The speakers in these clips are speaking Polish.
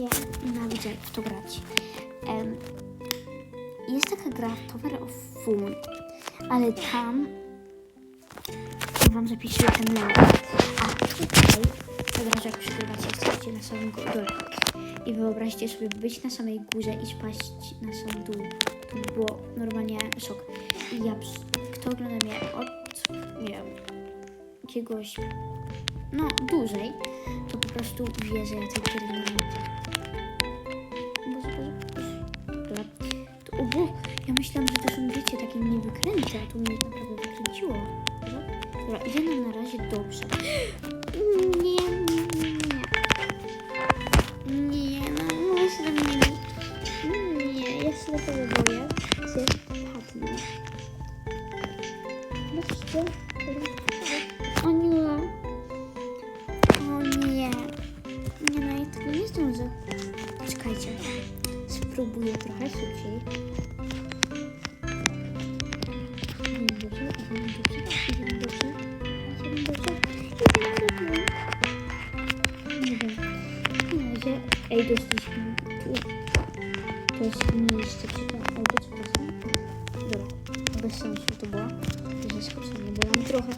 Nie, nienawidzę w to grać. Em, jest taka gra Tower of Food, ale tam wam zapisuję ten link. A tutaj, od razu jak przygrywacie, jesteście na samym gó- dole. I wyobraźcie sobie być na samej górze i spaść na sam dół. To by było normalnie szok. I ja, kto ogląda mnie od, nie wiem, jakiegoś, no dłużej, prostu wie, że ja tej gry nie. Dobra. To, o, bo, ja myślałam, że to są, wiecie, takie mnie wykręty, a tu mnie naprawdę wykręciło. Dobra, Dobra idzie nam na razie dobrze. Nie, nie, nie, nie. Nie, no, no tam nie... Nie, ja się tego boję, że padnę. Wreszcie. Spróbuję trochę szybciej. Dobrze, dobrze, dobrze, dobrze, dobrze. Nie wiem. Na razie... Ej, doszliśmy tu. To jest miejsce, czy to auto, co to? Dobra, bez sensu to było. Zaskoczenie, bo mam trochę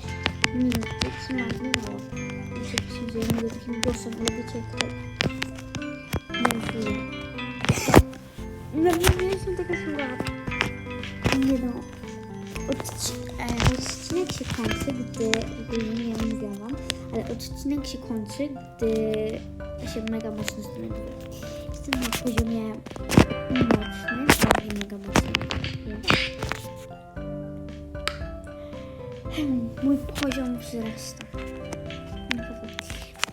minut, co zmarnowało. Muszę pisać, że ja mówię takim głosem, ale wiecie jak to... Nerwuję. No nie jestem taka słaba. Nie no. Odci odcinek się kończy, gdy... Ogólnie nie mówiłam ale odcinek się kończy, gdy się mega mocno zdenerwuję. Jestem na poziomie mocnym, ale mega mocnym. Hmm, Mój poziom wzrasta.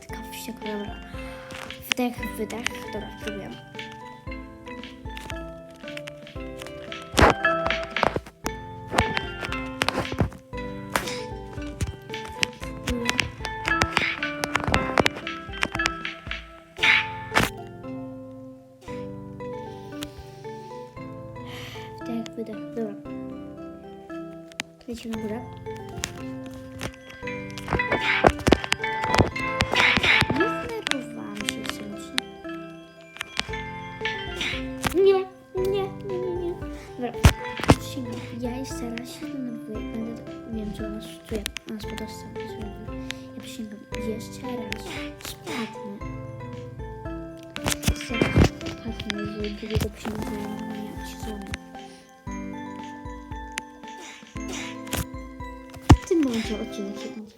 Taka wściekła, dobra. Wdech, wydech. Dobra, spróbuję. Wydech. Dobra. Lecimy na górę. Ja jeszcze raz się denerwuję. Będę, wiem, co nas czuje. A nas podostał. Ja przysięgam. Jeszcze raz spadnę. Jeszcze raz spadnę, jeżeli drugiego przyjmuję. Nie, się. 不能嚼只能吃东西